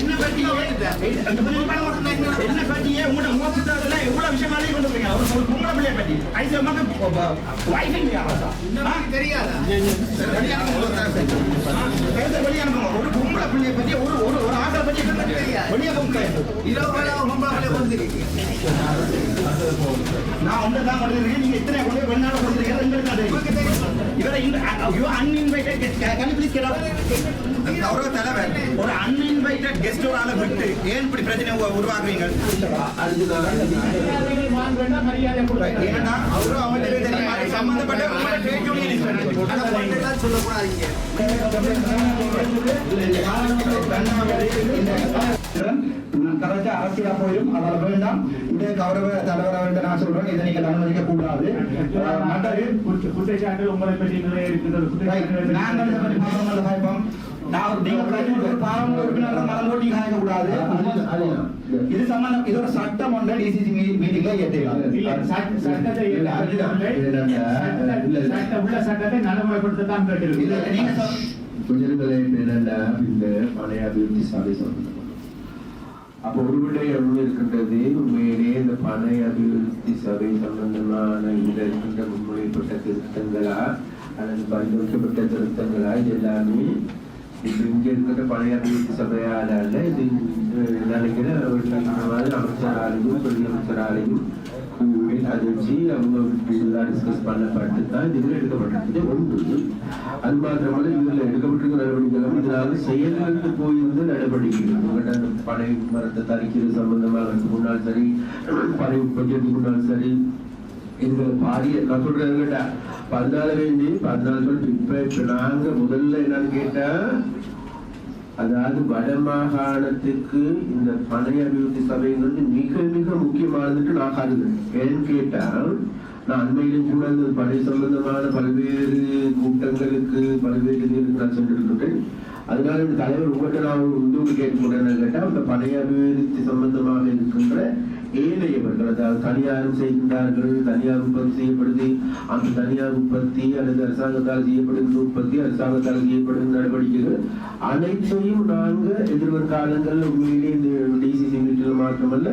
என்ன பற்றியே என்ன பற்றியே உங்களோட உங்க புத்தகத்துல எவ்வளவு விஷயம் எழுதி கொண்டு போறீங்க? ஒரு ஒரு பொம்பளை பிள்ளைய பற்றி ஐசு மக்கள் வைஃப் தெரியாதா? வெளியானுங்க ஒரு பொம்பளை பிள்ளைய பற்றி ஒரு ஒரு ஒரு ஆசை பற்றி வெளியே இரவு வேலை பொம்பளை நான் ஒன்று தான் கொடுத்துருக்கேன் நீங்க இத்தனை கொண்டு கௌரவ தலைவர். ஒரு அன்இன்வைட்டட் கெஸ்ட் ஒரு ஆளை விட்டு ஏன் இப்படி பிரச்சனை உருவாக்குறீங்க? ஏன்னா அவரும் அவங்களுக்கு தெரியும்? சம்பந்தப்பட்ட. பொண்ணுலாம் சொல்லக்கூடாதீங்க கரெக்டா அரசியலா போயிடும். அதால வேண்டாம். இந்த கௌரவ தலைவர் அவர்கிட்ட நான் சொல்றேன். இதை நீங்கள் அனுமதிக்க கூடாது. மற்றது குற்றச்சாட்டு உங்களை பற்றி நிறைய இருக்கிறது. நாங்கள் இதை பற்றி சாய்ப்போம். நான் இது சம்பந்தம் இது ஒரு சட்டம் ஒன்றை டிசிசி மீட்டிங்ல சட்டத்தை சட்ட- சட்ட- உள்ள சட்டத்தை நடைமுறைப்படுத்தத்தான் கேட்டிருக்கு இது நீங்க சொல்- இந்த பழைய அபிவிருத்தி சபை சம்பந்தப்பட்டது அப்போ ஒரு விடயம் ஒன்று இருக்கின்றது. உண்மையிலே இந்த பனை அபிவிருத்தி சபை சம்பந்தமான இதில் இருக்கின்ற முன்மொழியப்பட்ட திருத்தங்களா? அல்லது பரிந்துரைக்கப்பட்ட திருத்தங்களா? இது எல்லாமே இப்போ இங்க இருக்கிற பழைய அபிவிருத்தி சபையால அல்ல. இது நினைக்கிற அமைச்சராலையும் பெரிய அமைச்சராலையும் கூடி அதிர்ச்சி அவங்க டிஸ்கஸ் பண்ணப்பட்டு தான் இதில் எடுக்கப்பட்டிருக்குது ஒன்று. அது மாத்திரமல்ல இதில் எடுக்கப்பட்டிருக்க நடவடிக்கைகள் இதனால செயல்பட்டு போயிருந்த நடவடிக்கைகள் உங்கள்கிட்ட பனை மரத்தை தரிக்கிறது சம்பந்தமாக முன்னால் சரி பனை உற்பத்திக்கு முன்னால் சரி இதுல பாரிய நான் சொல்றேன் கேட்டா பதினாலு வேண்டி பதினாலு சொல்லிட்டு இப்ப இப்ப நாங்க முதல்ல என்னன்னு கேட்டா அதாவது வட மாகாணத்துக்கு இந்த பனை அபிவிருத்தி சபைங்கிறது மிக மிக முக்கியமானதுன்னு நான் கருதுறேன். ஏன்னு கேட்டா நான் அண்மையிலும் கூட இந்த படை சம்பந்தமான பல்வேறு கூட்டங்களுக்கு பல்வேறு நான் சென்றிருக்கின்றேன் அதனால இந்த தலைவர் உங்கள்கிட்ட நான் உண்டு உதவி கேட்டால் கேட்டா அந்த படை அபிவிருத்தி சம்பந்தமாக இருக்கின்ற ஏழையவர்கள் அதாவது தனியார் செய்கின்றார்கள் தனியார் உற்பத்தி செய்யப்படுது. அந்த தனியார் உற்பத்தி அல்லது அரசாங்கத்தால் செய்யப்படுகின்ற உற்பத்தி அரசாங்கத்தால் செய்யப்படுகின்ற நடவடிக்கைகள் அனைத்தையும் நாங்கள் எதிர்வரும் காலங்களில் உண்மையிலே இந்த டிசிசி மீட்டில் மாற்றமல்ல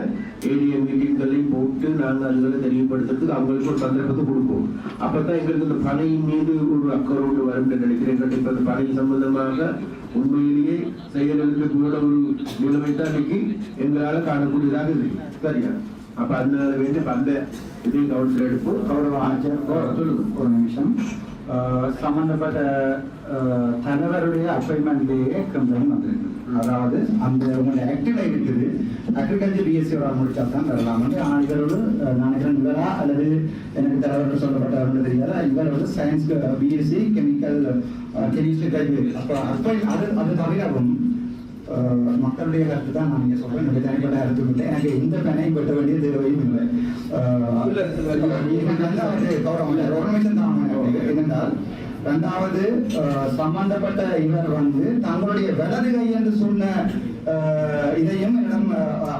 ஏடிஎம் மீட்டிங்களையும் போட்டு நாங்கள் அதுகளை தெளிவுபடுத்துறதுக்கு அவங்களுக்கு ஒரு சந்தர்ப்பத்தை கொடுப்போம். அப்பதான் எங்களுக்கு இந்த பணியின் மீது ஒரு அக்கறோடு வரும் என்று நினைக்கிறேன். கண்டிப்பா அந்த பணி சம்பந்தமாக உண்மையிலேயே செயலுக்கு கூட ஒரு நிலைமை தான் இன்னைக்கு எங்களால் காணக்கூடியதாக இருக்கு. சரியா? அப்ப அதனால வேண்டி அந்த இதையும் கவனத்தில் எடுப்போம். கௌரவ ஆச்சாரம் சொல்லுங்க. ஒரு நிமிஷம். சம்பந்தப்பட்ட தலைவருடைய அப்பாயின்மெண்ட்லேயே கம்பெனி வந்திருக்கு அதாவது அந்த உங்களுடைய ஆக்டில் இருக்குது அக்ரிகல்ச்சர் பிஎஸ்சி ஒரு முடிச்சா தான் வரலாம் வந்து ஆனால் இவரோடு நான் நினைக்கிறேன் இவரா அல்லது எனக்கு தலைவர் சொல்லப்பட்டவர்கள் தெரியாது இவர் வந்து சயின்ஸ் பிஎஸ்சி கெமிக்கல் கெமிஸ்ட்ரி கல்வி அப்போ அப்போ அது அது தவிரவும் மக்களுடைய கருத்து தான் நான் நீங்க சொல்றேன் என்னுடைய தனிப்பட்ட கருத்து இல்லை எனக்கு எந்த பெண்ணையும் வெட்ட வேண்டிய தேவையும் இல்லை கௌரவம் தான் என்னென்றால் ரெண்டாவது சம்பந்தப்பட்ட இவர் வந்து தங்களுடைய வலது கை என்று சொன்ன இதையும் என்னிடம்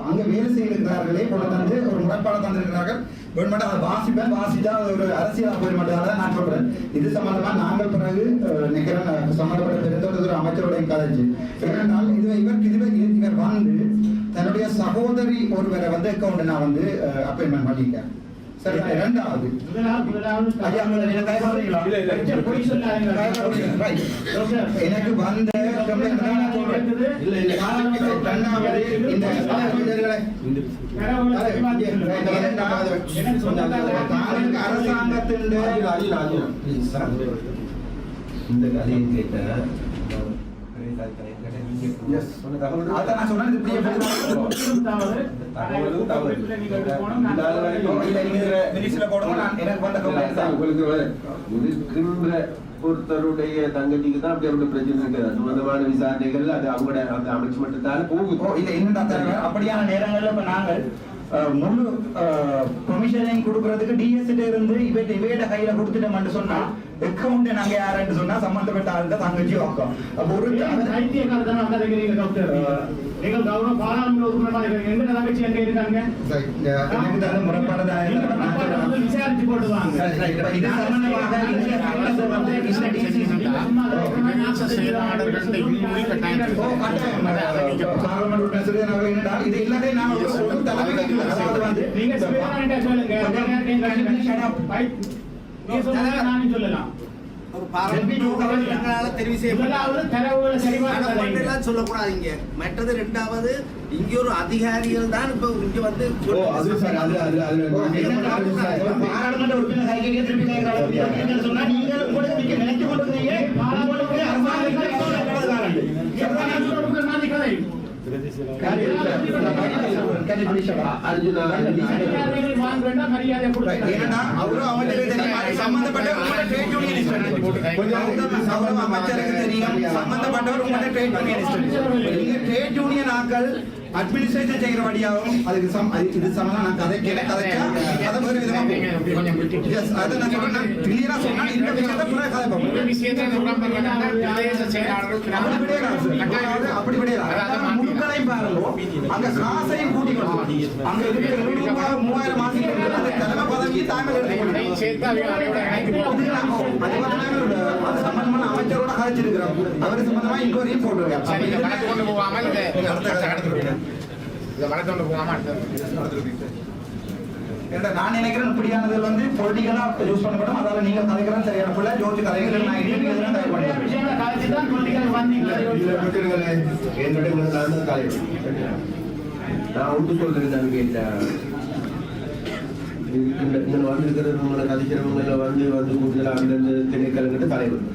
அங்க வேலை செய்கிறார்களே கொண்டு வந்து ஒரு முறைப்பாடு தந்திருக்கிறார்கள் வேணுமெண்டா அதை வாசிப்பேன். வாசிட்டா அது ஒரு அரசியல் போய் மட்டும் நான் சொல்றேன். இது சம்பந்தமா நாங்கள் பிறகு அஹ், சம்பந்தப்பட்ட பெருந்தோட்டத்துறை அமைச்சருடைய கதைச்சு. ஏனென்றால் இது இவர் இதுவே இவர் வந்து தன்னுடைய சகோதரி ஒருவரை வந்து அக்கௌண்ட் நான் வந்து அப்பாயின்மெண்ட் பண்ணிட்டேன் சரி இரண்டாவது. எனக்கு வந்த இந்த கதையை கேட்ட இருக்கின்ற ஒருத்தருடைய தங்கச்சிக்கு தான் அப்படி அவருடைய பிரச்சனை இருக்குது சம்பந்தமான விசாரணைகள் அது அவங்களோட அந்த அமைச்சு மட்டும்தான் போகுது என்னடா தலைவர், அப்படியான நேரங்கள்ல இப்ப நாங்கள் அஹ், முழு பெர்மிஷனையும் கொடுக்கறதுக்கு டிஎஸ்ல இருந்து இவட்ட இவையிட கையில கொடுத்துட்டோம்னு சொன்னா அக்கௌண்ட் நாங்க யாருன்னு சொன்னா சம்பந்தப்பட்ட ஆளுங்க தங்கச்சி வாக்கம். அப்ப ஒரு நீங்கள் கௌரவ பாராளுமன்ற உறுப்பினராக எங்க இருக்காங்க. விசாரிச்சு இது சம்பந்தமாக இது இல்லாதே நான் சொல்லுங்க. சொல்லலாம். ஒரு பாராளுமன்ற தெரிவு செய்யப்பட்ட முதலாவது தரவுகளை சரிபார்க்க ஆனா ஒன்றெல்லாம் சொல்லக்கூடாதீங்க. மற்றது ரெண்டாவது இங்க ஒரு அதிகாரிகள் தான் இப்ப இங்க வந்து பாராளுமன்ற உறுப்பினர் சொன்னா நீங்க நினைச்சு சம்பந்தப்பட்டவர் உங்களோட trade unionist. நீங்க ஆட்கள் administration செய்கிறபடியாகவும் அதுக்கு சம் இது நான் கதைக்கல கதைச்சா அதை வேறு விதமா. Yes, அதை நான் சொல்றேன். ஆ சொன்னா இந்த விஷயத்தை பிறகு கதைப்போம். அப்படி. அதாவது முழுக்களையும் பாருங்க. அங்க காசையும் கொண்டு அங்க இருக்கிற ரூபாய், மூவாயிரம் மாசிக்கு அந்த தலைமை பதவியை தாங்கள் அது சம்பந்தமான அமைச்சரோட கதைச்சிருக்கிறோம். அவர் சம்பந்தமா inquiry போட்டிருக்காரு. அப்ப இதுல- ஏன்டா, நான் நினைக்கிறேன் இப்படியானது வந்து பொலிட்டிக்கலா யூஸ் பண்ணப்படும். அதால நீங்க கதைக்கிறேன் சரியான பிள்ளை ஜோதி கதைகள் நான் இன்டர்வியூ எதுவும் தயார் பண்ணிடுறேன் இதுல விட்டுருங்களே என்னோட நான் ஒன்று சொல்றேன் இந்த இந்த வந்திருக்கிறவங்களை கதைக்கிறவங்கள வந்து வந்து கூடுதலாக அந்தந்த திணைக்களங்கிட்ட தலைவர்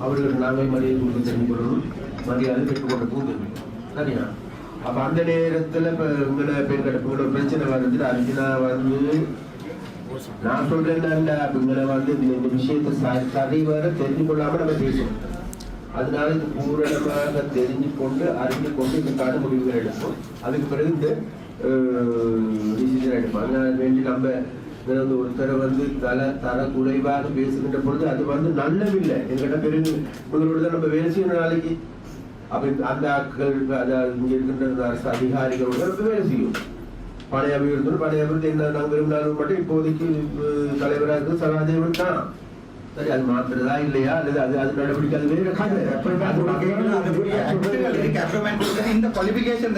அவர்களுக்கு நாங்கள் மரியாதை கொடுத்து தெரிஞ்சுக்கொள்ளணும் மரியாதை பெற்றுக்கொள்ளவும் தெரியும் சரியா? அப்ப அந்த நேரத்துல இப்ப உங்களை பெண்கள் பிரச்சனை வருது அர்ஜுனா வந்து நான் சொல்றேன் இவங்களை வந்து இந்த விஷயத்தை சரிவர தெரிஞ்சு கொள்ளாம நம்ம பேசணும் அதனால இது பூரணமாக தெரிஞ்சு கொண்டு அறிந்து கொண்டு இதுக்கான முடிவுகள் எடுப்போம். அதுக்கு பிறகு இந்த டிசிஷன் எடுப்போம். அதனால வேண்டி நம்ம வந்து ஒருத்தரை வந்து தலை தர குறைவாக பேசுகின்ற பொழுது அது வந்து நல்லவில்லை. எங்கிட்ட பெருகு உங்களோட தான் நம்ம வேலை செய்யணும் நாளைக்கு அப்ப இந்த- அந்த ஆட்கள் இங்க இருக்கின்ற அரசு அதிகாரிகளோட வேலை செய்யும். பழைய அபிவிருத்தி பழைய அபிவிருத்தி என்ன நாங்கள் விரும்பினாலும் மட்டும் இப்போதைக்கு தலைவராக இருக்கிறது சகாதேவன் தான். சரி அது இல்லையா? அல்லது அது அது நடவடிக்கை அது வேற இருக்கு. இந்த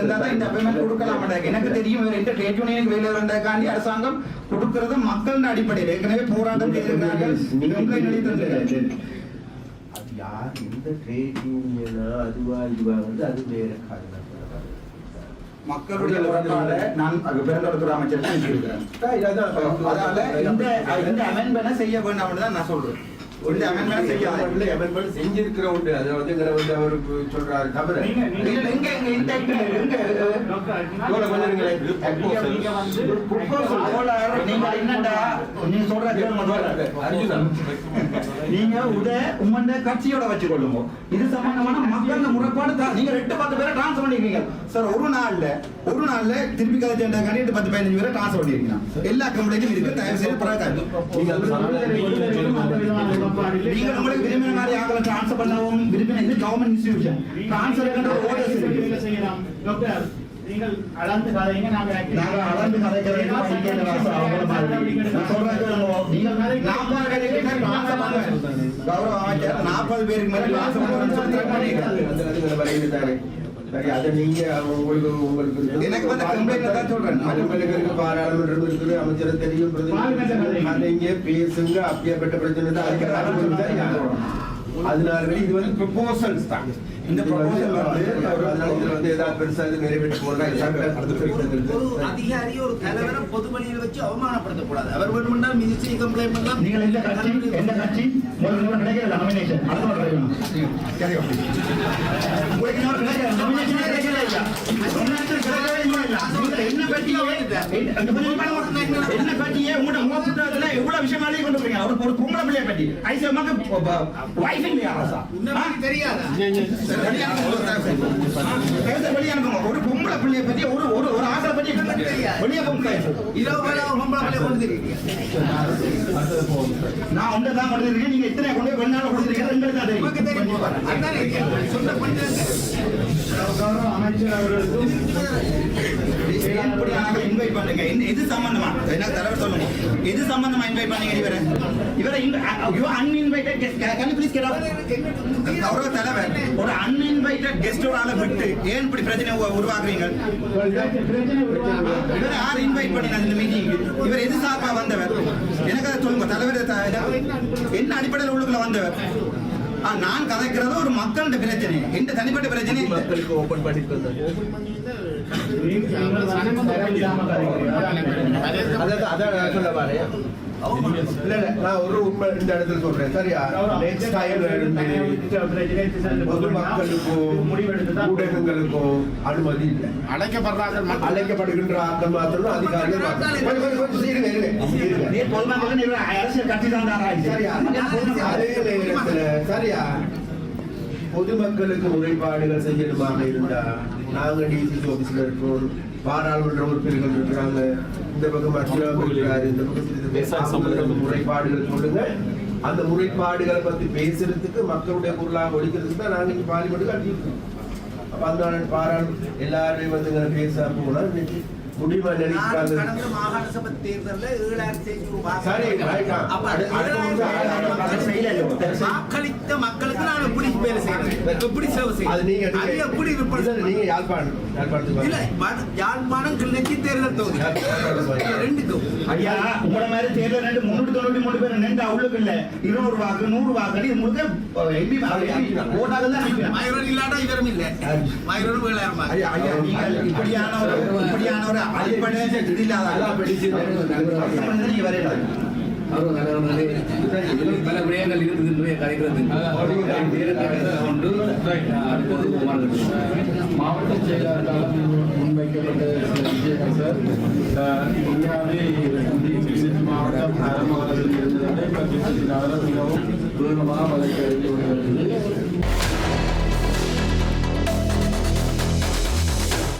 இருந்தா இந்த கொடுக்கலாம். எனக்கு தெரியும் வேலை அரசாங்கம் கொடுக்கிறது மக்களின் அடிப்படையில். ஏற்கனவே போராட்டம் யார் இந்த ட்ரேட் யூனியனா அதுவா இதுவா வந்து அது வேற கதை மக்களுடைய முறைப்பாட நான் பெருந்தோட்டத்துறை அமைச்சர் இருக்கிறேன் அதான் அதனால இந்த இந்த amendment செய்ய வேண்டாம்னு தான் நான் சொல்றேன். இந்த amendment செய்யாத அமெண்ட்மெண்ட் செஞ்சிருக்கிற உண்டு. அதை வந்து இங்க வந்து அவர் சொல்றாரு தவிர நீங்க- இல்ல, உத உம்மண்ட கட்சியோட வச்சுக்கொள்ளுங்க. இது சம்பந்தமான மக்கள் நீங்க ரெண்டு பத்து பேரை டிரான்ஸ்ஃபர் பண்ணிருக்கீங்க சார் ஒரு நாள்ல ஒரு நாள்ல திருப்பி கதை சேர்ந்த கண்டிட்டு பத்து பதினஞ்சு பேரை டிரான்ஸ்ஃபர் பண்ணிருக்கீங்க எல்லா கம்ப்ளைண்ட்டும் இருக்கு தயவு செய்து பிறகு நீங்க உங்களுக்கு விரும்பின மாதிரி ஆக்களை டிரான்ஸ்ஃபர் பண்ணவும் விரும்பின இது கவர்மெண்ட் இன்ஸ்டிடியூஷன் டிரான்ஸ்ஃபர் ஓர்டர்ஸ் இருக்கு. செய்யலாம். டாக்டர் நீங்கள் அளந்து கதைங்க நாங்க நாங்க அளந்து கேளுங்க. நீங்க நாற்பது பேருக்கு மேல transfer பண்ணுங்க. கௌரவ அமைச்சர் நாற்பது பேருக்கு மேல transfer பண்ணுறேன்னு சொல்லி threat பண்ணியிருக்காரு. அந்த அதுங்களை வரையிட்டாரு சரி அதை நீங்க உங்களுக்கு உங்களுக்கு எனக்கு வந்து complaint தான் சொல்றேன். உங்களுக்கு இருக்கு பாராளுமன்றம் இருக்குது அமைச்சர் தெரியும் பாராளுமன்ற கதை. அதை இங்கே பேசுங்க அப்படியேப்பட்ட பிரச்சனை தான். அதுக்கு ராஜ்யம் சரியா? அதனால வேண்டி இது வந்து ப்ரொபோசல்ஸ் தான். இந்த proposal வந்து அதனால இதுல வந்து ஏதாவது பெருசா இது நிறைவேற்றி போனா ஒரு அதிகாரி ஒரு தலைவரை பொது வழியில் வச்சு அவமானப்படுத்தக்கூடாது. அவர் வேணும்னா மினிஸ்ட்ரி கம்ப்ளைண்ட் பண்ணலாம். நீங்கள் எந்த கட்சி? எந்த கட்சி? உங்களுக்கு இன்னொரு கிடைக்கிற நாமினேஷன் அடுத்த முறை வேணும் என்ன பற்றியே என்ன- அந்த என்ன புத்தகத்துல எவ்வளவு விஷயம் எழுதி கொண்டு வரீங்க ஒரு ஒரு பொம்பளை பிள்ளைய பற்றி ஐசியமாக்கு வைஃப் இல்லையா ஒரு பொம்பளை பிள்ளைய பத்தி ஒரு ஒரு ஒரு ஆசை பற்றி வெளியே போங்க இரவு வேலை பொம்பளை கொண்டு நான் ஒன்றை தான்? கொடுத்துருக்கேன் நீங்க இத்தனை கொண்டு போய் கொடுத்துருக்கீங்க எங்களுக்கு தான் தெரியும் சொன்ன பண்ணிட்டு அவர்களுக்கும் ஏன் பண்ணுங்க? இது சம்பந்தமா? என்ன தலைவர் சொல்லுங்க. இது சம்பந்தமா இன்வைட் பண்ணீங்க இவரை? இவரை in- uh, you are uninvited guest. Can- கௌரவ தலைவர், ஒரு அன்இன்வைட்டட் guest ஒரு ஆளை விட்டு ஏன் இப்படி பிரச்சனை உருவாக்குறீங்க இவரை யார் இன்வைட் பண்ணினார் இந்த மீட்டிங் இவர் எது சார்பா வந்தவர் எனக்கு அதை சொல்லுங்க தலைவர் என்ன அடிப்படையில் உள்ளுக்குள்ள வந்தவர் நான் கதைக்கிறது ஒரு மக்களோட பிரச்சனை. எந்த தனிப்பட்ட பிரச்சனை மக்களுக்கு ஓபன் பண்ணி நீங்கள் தேவையில்லாம கதைக்கிறீர்கள். அதான் அதான் சொல்ல வரேன். இல்ல இல்ல நான் ஒரு உண்மை இந்த இடத்துல சொல்றேன் சரியா நெக்ஸ்ட் டைம் இருந்து பொதுமக்களுக்கோ ஊடகங்களுக்கோ அனுமதி இல்லை அழைக்கப்படுறார்கள் அழைக்கப்படுகின்ற ஆட்கள் மாத்திரம் அதிகாரிகள் கொஞ்சம் கொஞ்சம் கொஞ்சம் இருங்க இருங்க அரசியல் கட்சி தான் சரியா அதே நேரத்துல சரியா பொதுமக்களுக்கு முறைப்பாடுகள் செய்யணுமாக இருந்தா நாங்க டிசிசி ஆபீஸ்ல இருக்கோம் பாராளுமன்ற உறுப்பினர்கள் இருக்கிறாங்க இந்த பக்கம் இருக்கிறாரு இந்த பக்கம் முறைப்பாடுகள் சொல்லுங்க. அந்த முறைப்பாடுகளை பத்தி பேசுறதுக்கு மக்களுடைய பொருளாக ஒழிக்கிறதுக்கு தான் நாங்க இங்க பார்லிமெண்ட் கட்டியிருக்கோம். அப்ப அந்த பாராளு எல்லாரையும் வந்து இங்க பேச போனா இன்னைக்கு முடிவா நான் நினைக்கிறாங்க கடந்த மாகாண சபை தேர்தல்ல ஏழாயிரத்தி ஐநூறு வாக்களித்த மக்களுக்கு நான் எப்படி வேலை செய்யறது. எப்படி சேவை செய்யறது? அது எப்படி விற்பனை நீங்க யாழ்ப்பாணம் இல்ல யாழ்ப்பாணம் கிளிநொச்சி தேர்தல் தொகுதி. ரெண்டுக்கும் ஐயா உங்கள மாதிரி தேர்தல் ரெண்டு முன்னூத்தி தொண்ணூத்தி மூணு பேர் நின்று அவளுக்கு இல்ல. இருநூறு வாக்கு நூறு வாக்கு முழுக்க எம்பி ஓட்டாக தான் மயூரன் இல்லாட்டா இவரும் இல்ல. வேளாயிரம் நீங்கள் இப்படியான ஒரு இப்படியான ஒரு அடிப்படை இல்லாத நீங்க வரையில பல விடயங்கள் இருக்குது இன்றைய அடுத்தது மாவட்ட செயலாளர்களால் முன்வைக்கப்பட்ட சில விஷயங்கள் சார் அஹ், மாவட்டம் ஆரம்பகாலத்தில் இருந்ததை மிகவும் தூரமாக வளர்ச்சி அடைந்து வருகிறது